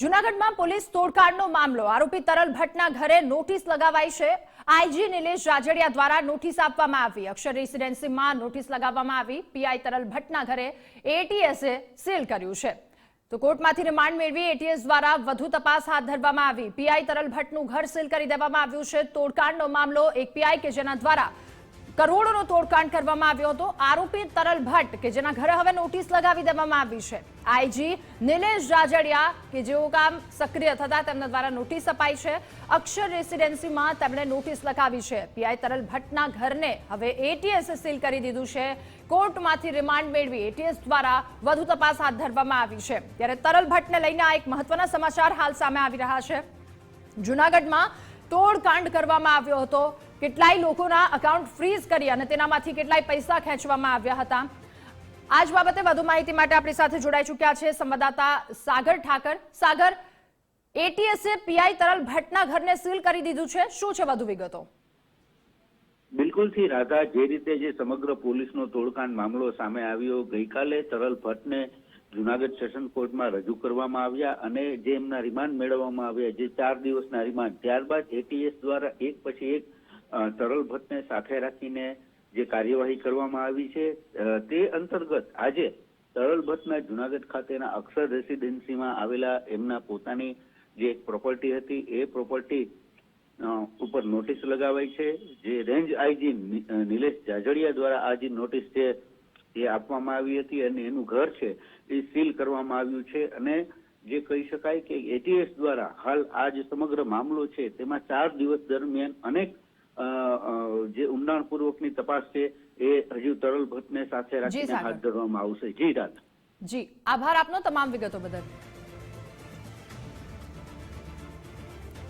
જુનાગઢમાં પોલીસ તોડકાંડનો મામલો. આરોપી તરલ ભટ્ટના ઘરે નોટિસ લગાવાઈ છે. આઈજી નિલેશ જાજડિયા દ્વારા નોટિસ આપવામાં આવી. અક્ષર રેસિડેન્સીમાં નોટિસ લગાવવામાં આવી. પીઆઈ તરલ ભટ્ટના ઘરે એટીએસે સીલ કર્યું છે. તો કોર્ટમાંથી રિમાન્ડ મેળવી એટીએસ દ્વારા વધુ તપાસ હાથ ધરવામાં આવી. પીઆઈ તરલ ભટ્ટનું ઘર સીલ કરી દેવામાં આવ્યું છે. તોડકાંડનો મામલો એક પીઆઈ કે જેના દ્વારા કરોડોનો તોડકાંડ કરવામાં આવ્યો હતો. આરોપી તરલ ભટ્ટ, કે જેના ઘરે હવે નોટિસ લગાવી દેવામાં આવી છે. આઈજી નિલેશ જાજડિયા, કે જેઓ કામ સક્રિય થતા તેમના દ્વારા નોટિસ અપાઈ છે. અક્ષર રેસિડેન્સીમાં તેમણે નોટિસ લગાવી છે. પીઆઈ તરલ ભટ્ટના ઘરને હવે એટીએસ સીલ કરી દીધું છે. કોર્ટમાંથી રિમાન્ડ મેળવી એટીએસ દ્વારા વધુ તપાસ હાથ ધરવામાં આવી છે. ત્યારે તરલ ભટ્ટને લઈને આ એક મહત્વના સમાચાર હાલ સામે આવી રહ્યા છે. જુનાગઢમાં તોડકાંડ કરવામાં આવ્યો હતો. કેટલાય લોકોના અકાઉન્ટ ફ્રીઝ કરી અને તેનામાંથી કેટલાય પૈસા ખેંચવામાં આવ્યા હતા. આ જ બાબતે વધુ માહિતી માટે આપણી સાથે જોડાઈ ચૂક્યા છે સંવાદદાતા સાગર ઠાકર. સાગર એટીએસએ પીઆઈ તરલ ભટ્ટના ઘરને સીલ કરી દીધું છે. શું છે વધુ વિગતો? બિલકુલથી રાધા, જે રીતે જે સમગ્ર પોલીસનો તોડકાંડ મામલો સામે આવ્યો, ગઈકાલે તરલ ભટ્ટને જુનાગઢ સેશન કોર્ટમાં રજૂ કરવામાં આવ્યા અને જે એમના રિમાન્ડ મેળવવામાં આવ્યા, જે ચાર દિવસના રિમાન્ડ, ત્યારબાદ એટીએસ દ્વારા એક પછી એક તરલ ભટ્ટને સાથે રાખીને જે કાર્યવાહી કરવામાં આવી છે તે અંતર્ગત આજે તરલ ભટ્ટના જુનાગઢ ખાતેના અક્ષર રેસિડેન્સીમાં આવેલા એમના પોતાની જે એક પ્રોપર્ટી હતી, એ પ્રોપર્ટી ઉપર નોટિસ લગાવાઈ છે, જે રેન્જ આઈજી નિલેશ જાજડિયા દ્વારા આ જે નોટિસ છે, એ આપવામાં આવી હતી અને એનું ઘર છે, એ સીલ કરવામાં આવ્યું છે અને જે કહી શકાય કે એટીએસ દ્વારા હાલ આ જે સમગ્ર મામલો છે, તેમાં ચાર દિવસ દરમિયાન અનેક જે ઊંડાણપૂર્વકની તપાસ છે એ હજુ તરલ ભટ્ટને સાથે રાખીને હાથ ધરવામાં આવશે. જી રાધા. જી આભાર આપનો તમામ વિગતો બદલ.